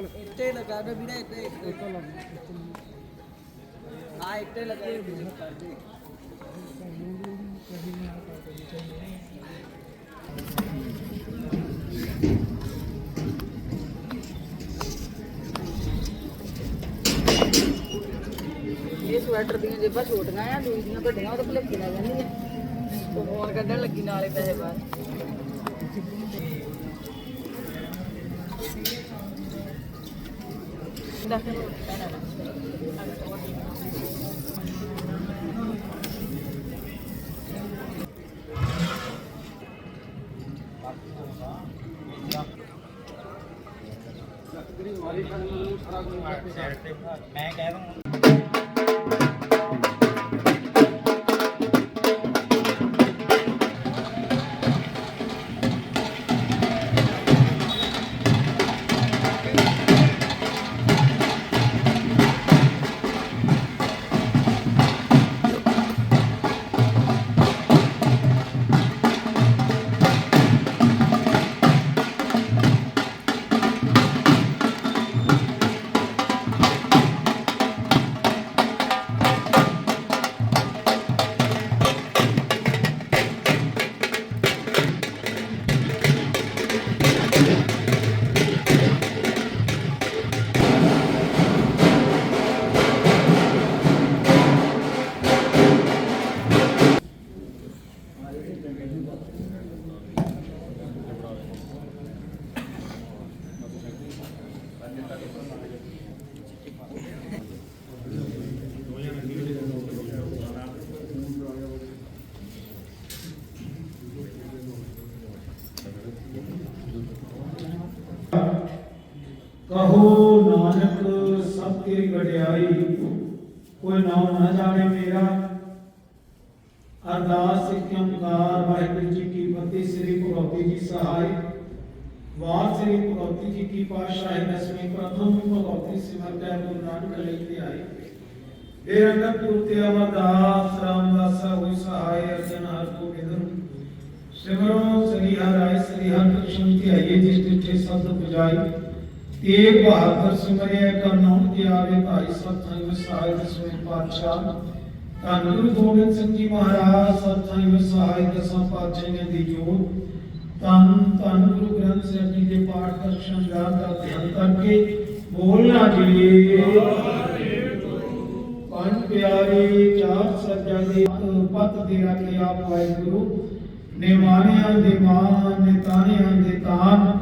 ਇੱਟੇ ਲਗਾ ਦੇ ਵੀਰੇ, ਇੱਟੇ। ਇੱਟੇ ਹਾਂ, ਇੱਟੇ ਲਗਾ ਦੇ ਇਹ ਸਵੈਟਰ ਦੀਆਂ ਜੇਬਾਂ ਛੋਟੀਆਂ ਆ ਦੂਜੀ ਦੀਆਂ ਵੱਡੀਆਂ, ਉਹਦੇ ਤਾਂ ਭਲੇਖੇ ਲੱਗ ਜਾਂਦੀਆਂ ਉਹ ਫੋਨ ਕੱਢਣ ਲੱਗੀ ਨਾਲੇ ਪੈਸੇ ਬਾਹਰ ਦੱਸ ਦਿਓ ਮੈਂ ਕਹਿ ਕੋਈ ਨਾਮ ਨਾ ਜਾਣੇ ਮੇਰਾ ਅਰਦਾਸ ਸਿੱਖ ਓੰਕਾਰ ਵਾਹਿਗੁਰੂ ਜੀ ਕੀ ਫਤਿਹ ਸ੍ਰੀ ਭਗਵਤੀ ਜੀ ਸਹਾਈ ਵਾਰ ਸ੍ਰੀ ਭਗਵਤੀ ਜੀ ਕੀ ਪਾਤਸ਼ਾਹੀ ਦਸਵੀਂ ਪ੍ਰਥਮ ਭਗਵਤੀ ਸਿਮਰਤਿ ਗੁਰੂ ਨਾਨਕ ਲਈ ਤੇ ਆਈ ਇਹ ਅੰਦਰ ਪੁਰਤੇ ਅਮਰਦਾਸ ਰਾਮਦਾਸ ਹੋਈ ਸਹਾਈ ਅਰਜਨ ਹਰ ਗੋਬਿੰਦ ਸਿਮਰੋ ਸ੍ਰੀ ਹਰਿ ਰਾਇ ਸ੍ਰੀ ਹਰਿ ਕ੍ਰਿਸ਼ਨ ਤੇ ਆਈਏ ਜਿਸ ਜਿੱਥੇ ਸਬਦ ਬੁਝਾਈ ਏਕ ਬਹਾਦਰ ਸਿਮਰਿਆ ਕਰਨੌਣ ਕੀ ਆਵੇ ਭਾਈ ਸਤਿ ਵਸਾਇ ਦਸਵੇਂ ਪਾਤਸ਼ਾਹ। ਧੰਨ ਗੁਰੂ ਗੋਬਿੰਦ ਸਿੰਘ ਜੀ ਮਹਾਰਾਜ ਸਤਿ ਵਸਾਇ ਦਸਾਂ ਪਾਤਸ਼ਾਹਾਂ ਦੀ ਜੋਤ। ਧੰਨ ਧੰਨ ਗੁਰੂ ਗ੍ਰੰਥ ਸਾਹਿਬ ਜੀ ਦੇ ਪਾਠ ਕਰ ਸ਼ੰਗਾਰ ਦਾ ਧਿਆਨ ਕਰਕੇ ਬੋਲਣਾ ਜੀ ਪੰਜ ਪਿਆਰੇ, ਚਾਰ ਸੱਜਾ ਦੇ ਪਤ ਦੇ ਰੱਖੇ ਆਪ ਵਾਹਿਗੁਰੂ। ਨਿਮਾਨਿਆਂ ਦੇ ਮਾਨ ਨਿਤਾਨਿਆਂ ਦੇ ਤਾਨ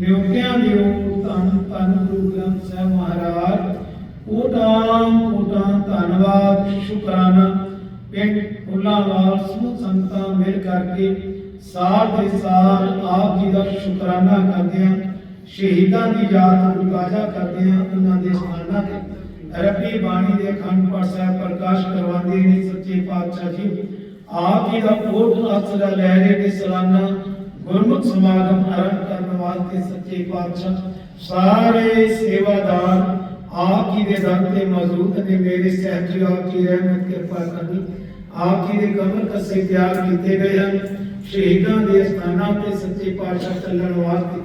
ਨਿਉਕਿਆਂ ਦੇ ਧੰਨ ਧੰਨ ਗੁਰੂ ਗ੍ਰੰਥ ਸਾਹਿਬ ਮਹਾਰਾਜ। ਕੋਟਾਂ ਕੋਟਾਂ ਧੰਨਵਾਦ, ਸ਼ੁਕਰਾਨਾ। ਪਿੰਡ ਫੁੱਲਾਂਵਾਲ ਸਮੂਹ ਸੰਗਤਾਂ ਮਿਲ ਕਰਕੇ ਸਾਲ ਦੇ ਸਾਲ ਆਪ ਜੀ ਦਾ ਸ਼ੁਕਰਾਨਾ ਕਰਦੇ ਹਾਂ। ਸ਼ਹੀਦਾਂ ਦੀ ਯਾਦ ਨੂੰ ਤਾਜ਼ਾ ਕਰਦੇ ਹਾਂ। ਉਹਨਾਂ ਦੇ ਸਥਾਨਾਂ ਤੇ ਰੱਬੀ ਬਾਣੀ ਦੇ ਅਖੰਡ ਪਾਠ ਸਾਹਿਬ ਪ੍ਰਕਾਸ਼ ਕਰਵਾਉਂਦੇ ਨੇ ਸੱਚੇ ਪਾਤਸ਼ਾਹ ਜੀ। ਆਪ ਜੀ ਦਾ ਕੋਟ ਅਸਰਾ ਲੈ ਰਹੇ ਨੇ ਗੁਰਮੁਖ ਸਮਾਗਮ ਆਰੰਭ ਕਰਨ ਵਾਸਤੇ ਸੱਚੇ ਪਾਤਸ਼ਾਹ ਸਾਰੇ ਸੇਵਾਦਾਰ ਆਪ ਜੀ ਦੇ ਦਰ ਤੇ ਮੌਜੂਦ ਨੇ, ਮੇਰੇ ਸਹਿਜ ਆਪ ਜੀ ਰਹਿਮਤ, ਕਿਰਪਾ ਕਰਨੀ। ਆਪ ਜੀ ਦੇ ਕਮਲ ਕਸੇ ਤਿਆਰ ਕੀਤੇ ਗਏ ਹਨ। ਸ਼ਹੀਦਾਂ ਦੇ ਸਥਾਨਾਂ ਤੇ ਸੱਚੇ ਪਾਤਸ਼ਾਹ ਚੱਲਣ ਵਾਸਤੇ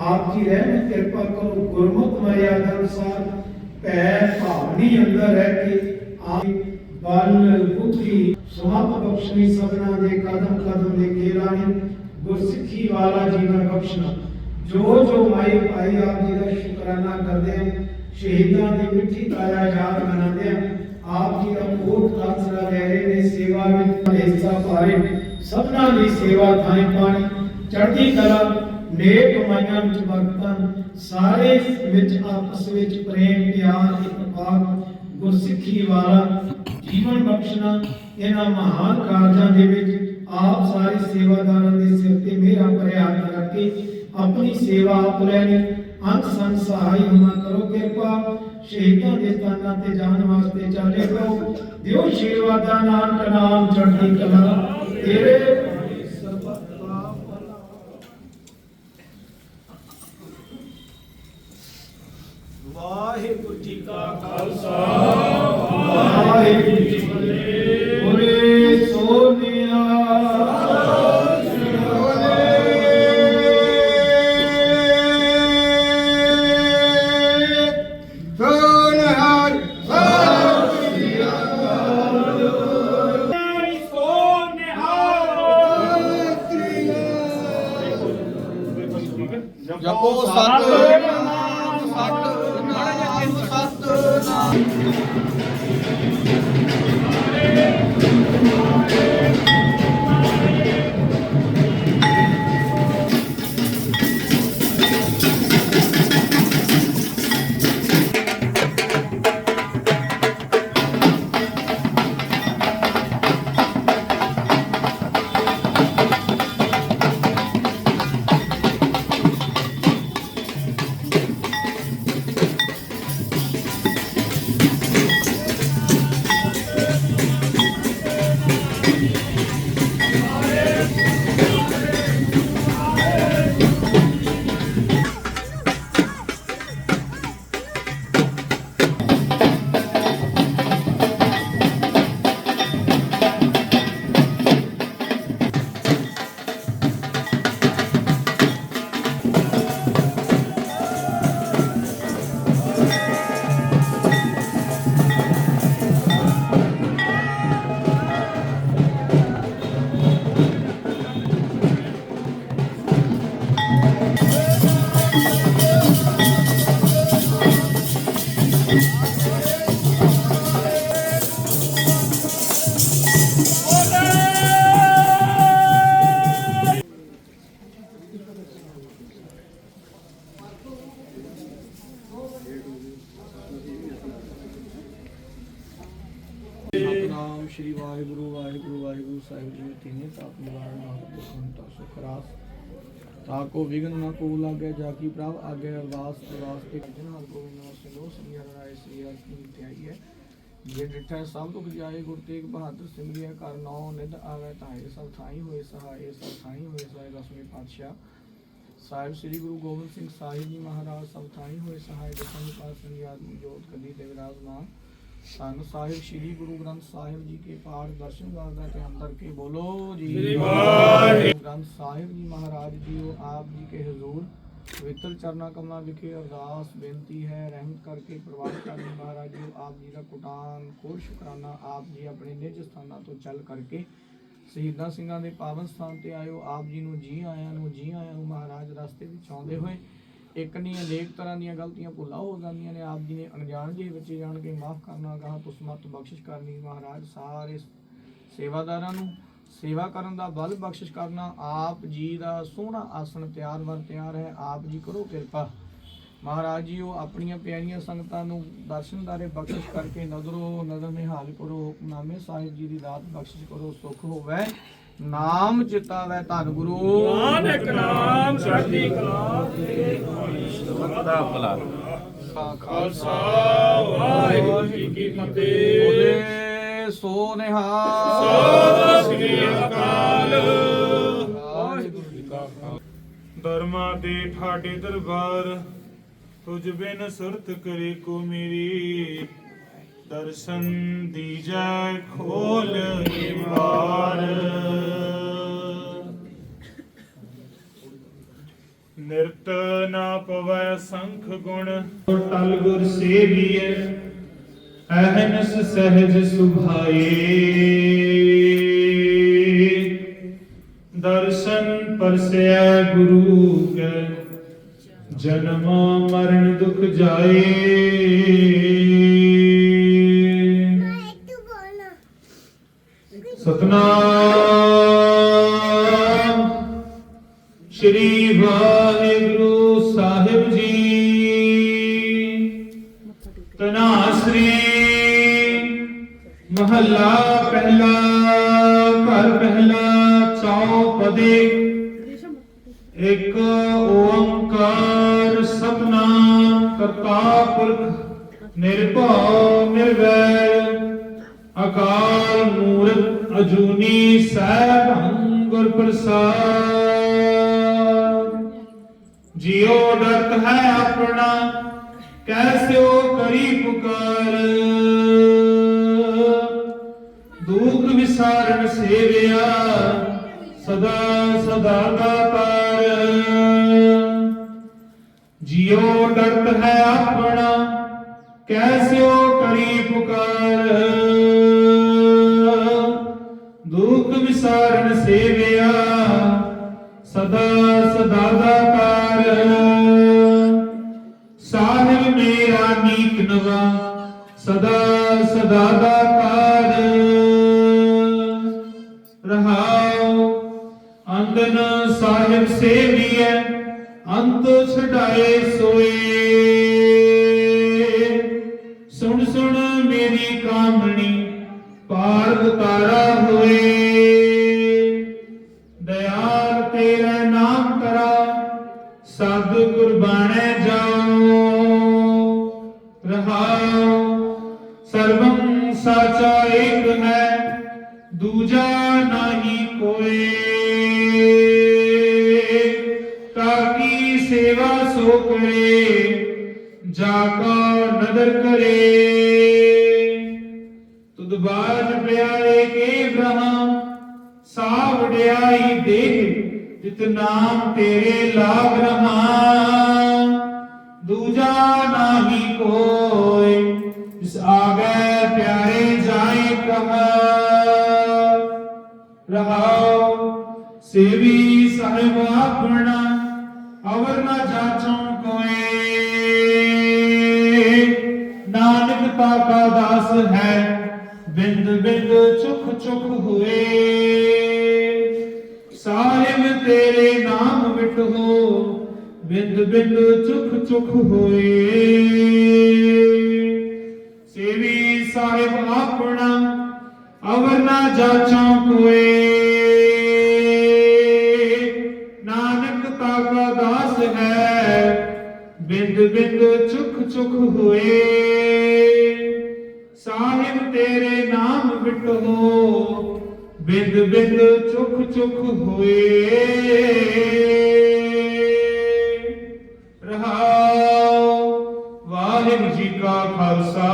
ਆਪ ਜੀ ਰਹਿਮਤ, ਕਿਰਪਾ ਕਰੋ। ਗੁਰਮੁਖ ਮਰਿਆਦਾ ਅਨੁਸਾਰ ਭੈ ਭਾਵਨੀ ਅੰਦਰ ਰਹਿ ਕੇ ਆਪ ਬਲ, ਬੁੱਧੀ ਸਮਾਪ ਬਖਸ਼ਣੀ ਸਭਨਾ ਦੇ ਕਦਮ ਕਦਮ ਦੇ ਕੇਲਾਣੀ ਗੁਰਸਿੱਖੀ ਵਾਲਾ ਜੀਵਨ ਬਖਸ਼ਣਾ। ਜੋ ਜੋ ਮਾਈ ਭਾਈ ਆਪ ਜੀ ਦਾ ਸ਼ੁਕਰਾਨਾ ਕਰਦੇ ਹਨ ਸ਼ਹੀਦਾਂ ਦੀ ਮਿੱਠੀ ਕਾਇਆ ਯਾਦ ਮਨਾਉਂਦੇ ਹਨ ਆਪ ਜੀ ਦਾ ਕੋਟ ਆਸਰਾ ਲੈ ਰਹੇ ਨੇ ਸੇਵਾ ਵਿੱਚ ਹਿੱਸਾ ਪਾ ਰਹੇ ਨੇ। ਸਭਨਾਂ ਦੀ ਸੇਵਾ ਥਾਂ ਪਾਣੀ ਚੜ੍ਹਦੀ ਕਲਾ ਨੇਕ ਮਾਈਆਂ ਵਿੱਚ ਵਰਤਨ ਸਾਰੇ ਵਿੱਚ ਆਪਸ ਵਿੱਚ ਪ੍ਰੇਮ ਪਿਆਰ ਇਤਫਾਕ ਗੁਰਸਿੱਖੀ ਵਾਲਾ ਜੀਵਨ ਬਖਸ਼ਣਾ ਇਹਨਾਂ ਮਹਾਨ ਕਾਰਜਾਂ ਦੇ ਵਿੱਚ ਆਪ ਸਾਰੇ ਸੇਵਾਦਾਰਾਂ ਦੇ ਸਿਰ ਤੇ ਮੇਰਾ ਭਰਿਆ ਹੱਥ ਰੱਖ ਕੇ ਆਪਣੀ ਸੇਵਾ ਆਪ ਲੈਣੀ ਅੰਤ ਸੰਗ ਸਹਾਈ ਕਰੋ ਕਿਰਪਾ। ਸ਼ਹੀਦਾਂ ਦੇ ਸਥਾਨਾਂ ਤੇ ਜਾਣ ਵਾਸਤੇ ਚਾਲੇ ਕਰੋ ਦਿਓ ਆਸ਼ੀਰਵਾਦਾਂ ਨਾਨਕ ਨਾਮ ਚੜ੍ਹਦੀ ਕਲਾ। ਤੇਰੇ ਸਤਿ ਸਾਹਿਬ ਜੀ ਤਿਨੇ ਤਾਪ ਨਿਵਾਰਨ ਨਾਮ ਦੇ ਸੰਤਾ ਸੁਖ ਰਾਸ ਤਾ ਕੋ ਵਿਗਨ ਨ ਕੋ ਲਾਗੇ ਜਾ ਕੀ ਪ੍ਰਭ ਆਗੇ ਅਰਦਾਸ ਅਰਦਾਸ ਤੇ ਜਨਾਲ ਗੋਬਿੰਦ ਨਮਸਤੇ ਲੋ ਸ੍ਰੀ ਹਰਿ ਰਾਏ ਸ੍ਰੀ ਰਾਜ ਕੀ ਧਿਆਈ ਹੈ ਜੇ ਡਿਠੈ ਸਭ ਦੁਖ ਜਾਏ ਗੁਰ ਤੇਗ ਬਹਾਦਰ ਸਿਮਰਿਆ ਕਰ ਨੌ ਨਿਧ ਆਵੇ ਤਾਏ ਸਭ ਥਾਈ ਹੋਏ ਸਹਾਏ ਸਭ ਥਾਈ ਹੋਏ ਸਹਾਏ ਦਸਵੇਂ ਪਾਤਸ਼ਾਹ ਸਾਹਿਬ ਸ੍ਰੀ ਗੁਰੂ ਗੋਬਿੰਦ ਸਿੰਘ ਸਾਹਿਬ ਜੀ ਮਹਾਰਾਜ ਸਭ ਥਾਈ ਹੋਏ ਸਹਾਇ ਦਸਵੇਂ ਪਾਤਸ਼ਾਹ ਦੀ ਆਦਮੀ ਜੋਤ ਕਦੀ ਤੇ ਵਿਰਾਜਮਾਨ ਧੰਨ ਸਾਹਿਬ ਸ੍ਰੀ ਗੁਰੂ ਗ੍ਰੰਥ ਸਾਹਿਬ ਜੀ ਕੇ ਪਾਠ ਦਰਸ਼ਨ ਕਰਦਾ ਤੇ ਅੰਦਰ ਕੇ ਬੋਲੋ ਜੀ ਵਾਹਿਗੁਰੂ। ਗ੍ਰੰਥ ਸਾਹਿਬ ਜੀ ਮਹਾਰਾਜ ਜੀਓ ਆਪ ਜੀ ਕੇ ਹਜ਼ੂਰ ਪਵਿੱਤਰ ਚਰਨਾ ਕਮਲਾਂ ਵਿਖੇ ਅਰਦਾਸ ਬੇਨਤੀ ਹੈ ਰਹਿਮਤ ਕਰਕੇ ਪ੍ਰਵਾਨ ਕਰਨੀ ਮਹਾਰਾਜ ਜੀ ਆਪ ਜੀ ਦਾ ਕੁਟਾਨ ਕੋਰ ਸ਼ੁਕਰਾਨਾ ਆਪ ਜੀ ਆਪਣੇ ਨਿਜ ਸਥਾਨਾਂ ਤੋਂ ਚੱਲ ਕਰਕੇ ਸ਼ਹੀਦਾਂ ਸਿੰਘਾਂ ਦੇ ਪਾਵਨ ਸਥਾਨ ਤੇ ਆਇਓ ਆਪ ਜੀ ਨੂੰ ਜੀ ਆਇਆਂ ਨੂੰ ਜੀ ਆਇਆਂ ਨੂੰ ਮਹਾਰਾਜ ਰਸਤੇ ਵਿੱਚ ਆਉਂਦੇ ਹੋਏ ਇੱਕ ਨਹੀਂ ਅਨੇਕ ਤਰ੍ਹਾਂ ਦੀਆਂ ਗਲਤੀਆਂ ਭੁੱਲਾਂ ਹੋ ਜਾਂਦੀਆਂ ਨੇ, ਆਪ ਜੀ ਨੇ ਅਣਜਾਣ ਜਿਹੇ ਵਿੱਚ ਜਾਣ ਕੇ ਮਾਫ ਕਰਨਾ ਗਾਹ ਤੁਸਮਤ ਬਖਸ਼ਿਸ਼ ਕਰਨੀ, ਮਹਾਰਾਜ ਸਾਰੇ ਸੇਵਾਦਾਰਾਂ ਨੂੰ ਸੇਵਾ ਕਰਨ ਦਾ ਬਲ ਬਖਸ਼ਿਸ਼ ਕਰਨਾ, ਆਪ ਜੀ ਦਾ ਸੋਹਣਾ ਆਸਣ ਤਿਆਰ ਵਰ ਤਿਆਰ ਹੈ, ਆਪ ਜੀ ਕਰੋ ਕਿਰਪਾ। ਮਹਾਰਾਜ ਜੀ, ਉਹ ਆਪਣੀਆਂ ਪਿਆਰੀਆਂ ਸੰਗਤਾਂ ਨੂੰ ਦਰਸ਼ਨਦਾਰੇ ਬਖਸ਼ਿਸ਼ ਕਰਕੇ ਨਜ਼ਰੋ ਨਜ਼ਰ ਨਿਹਾਲ ਕਰੋ ਹੁਕਮਨਾਮੇ ਸਾਹਿਬ ਜੀ ਦੀ ਦਾਤ ਬਖਸ਼ਿਸ਼ ਕਰੋ, ਸੁਖ ਹੋਵੇ। ਨਾਮ ਚਿਤਾਵੇ ਧੰਨ ਗੁਰੂ। ਨਾਨਕ ਨਾਮ ਚੜ੍ਹਦੀ ਕਲਾ ਦਾ ਭਲਾ ਖਾਲਸਾ ਵਾਹਿਗੁਰੂ ਜੀ ਕੀ ਫਤਿਹ। ਬੋਲੇ ਸੋ ਨਿਹਾਲ। ਸਤਿ ਸ੍ਰੀ ਅਕਾਲ। ਵਾਹਿਗੁਰੂ ਜੀ ਕਾ ਖਾਲਸਾ। ਦਰਮਾ ਦੇ ਠਾਡੇ ਦਰਬਾਰ ਤੁਝ ਬਿਨ ਸੁਰਤ ਕਰੇ ਕੋ ਮੇਰੀ। ਦਰਸ਼ਨ ਦੀਜੈ ਖੋਲ ਨਿਵਾਰ। ਨਿਰਤ ਨਾ ਪਵੈ ਸੰਖ ਗੁਣ। ਟਲ ਗੁਰ ਸੇਵੀਐ, ਅਹਨਸ ਸਹਿਜ ਸੁਭਾਏ। ਦਰਸ਼ਨ ਪਰਸਿਆ ਗੁਰੂ ਕੈ, ਜਨਮ ਮਰਨ ਦੁਖ ਜਾਏ। ਚੌਪਦੇ ਇੱਕ ਓੰਕਾਰ ਸਤਨਾਮ ਕਰਤਾ ਪੁਰਖ, ਨਿਰਭਉ ਨਿਰਵੈਰ ਅਕਾਲ ਮੂਰਤ ਅਜੂਨੀ ਸੈਭੰ ਗੁਰ ਪ੍ਰਸਾਦ ਜਿਉ ਡਰਤ ਹੈ ਆਪਣਾ ਕੈਸਿਓ ਕਰੀ ਪੁਕਾਰ। ਦੁਖ ਵਿਸਾਰਨ ਸੇਵਿਆ ਸਦਾ ਸਦਾ ਦਾਤਾਰ ਜਿਉ ਡਰਤ ਹੈ ਆਪਣਾ, ਕੈਸਿਓ ਕਰੀ ਪੁਕਾਰ। ਦੁਖ ਵਿਸਾਰਨ ਸੇਵਿਆ, ਸਦਾ ਸਦਾ ਦਾਤਾਰ ਸਾਹਿਬ ਮੇਰਾ ਨੀਕ ਨਵਾ, ਸਦਾ ਸਦਾ ਦਾ ਅੰਦਨ ਸਾਹਿਬ ਸੇਵੀਐ, ਅੰਤ ਛਡਾਏ ਸੋਏ। ਸੁਣ ਸੁਣ ਮੇਰੀ ਕਾਮਣੀ ਪਾਰ ਉਤਾਰਾ ਹੋਏ। ਦਇਆਲ ਤੇਰਾ ਨਾਮ ਕਰਾ, ਸਦ ਕੁਰਬਾਨੈ ਜਾਓ ਰਹਾਉ, ਸਰਬੰ ਸਾਚਾ ਏਕ ਹੈ, ਦੂਜਾ ਨਹੀਂ ਕਾ ਨਦਰ ਕਰੇ। ਤੁਧ ਬਾਜ ਪਿਆਰੇ ਕੇ ਬ੍ਰਹਮ ਸਾਵੜਿਆਈ ਦੇਹ, ਜਿਤ ਨਾਮ ਤੇਰੇ ਲਾਗ ਰਹਾ। ਦੂਜਾ ਨਾਹੀ ਕੋਈ ਜਿਸ ਆਗੇ ਪਿਆਰੇ ਜਾਏ ਕਹਾ ਰਹਾਉ, ਸੇਵੀ ਸਾਹਿਬ ਆਪਣਾ, ਅਵਰ ਨਾ ਜਾਚੋਂ ਕੋਏ ਕਾ ਦਾਸ ਹੈ। ਬਿੰਦ ਬਿੰਦ ਚੁਖ ਚੁਖ ਹੋਏ। ਸਾਹਿਬ ਤੇਰੇ ਨਾਮ ਵਿਟੋ ਬਿੰਦ ਬਿੰਦ ਚੁਖ ਚੁਖ ਹੋਏ। ਸੇਵੀ ਸਾਹਿਬ ਆਪਣਾ ਅਵਰ ਨਾ ਜਾਚੋਂ ਕੋਏ। ਨਾਨਕ ਤਾ ਕਾ ਦਾਸ ਹੈ। ਬਿੰਦ ਬਿੰਦ ਚੁਖ ਚੁਖ ਹੋਏ। ਚੁਖ ਹੋਏ। ਰਹਾਉ। ਵਾਹਿਗੁਰੂ ਜੀ ਕਾ ਖਾਲਸਾ,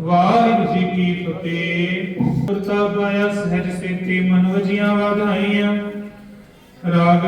ਵਾਹਿਗੁਰੂ ਜੀ ਕੀ ਫਤਿਹ। ਗੁਰਤਾ ਪਾਇਆ ਸਹਿਜ ਸੇਤੀ ਮਨੋ ਜੀਆਂ ਵਾਧਾਈਆਂ। ਰਾਗ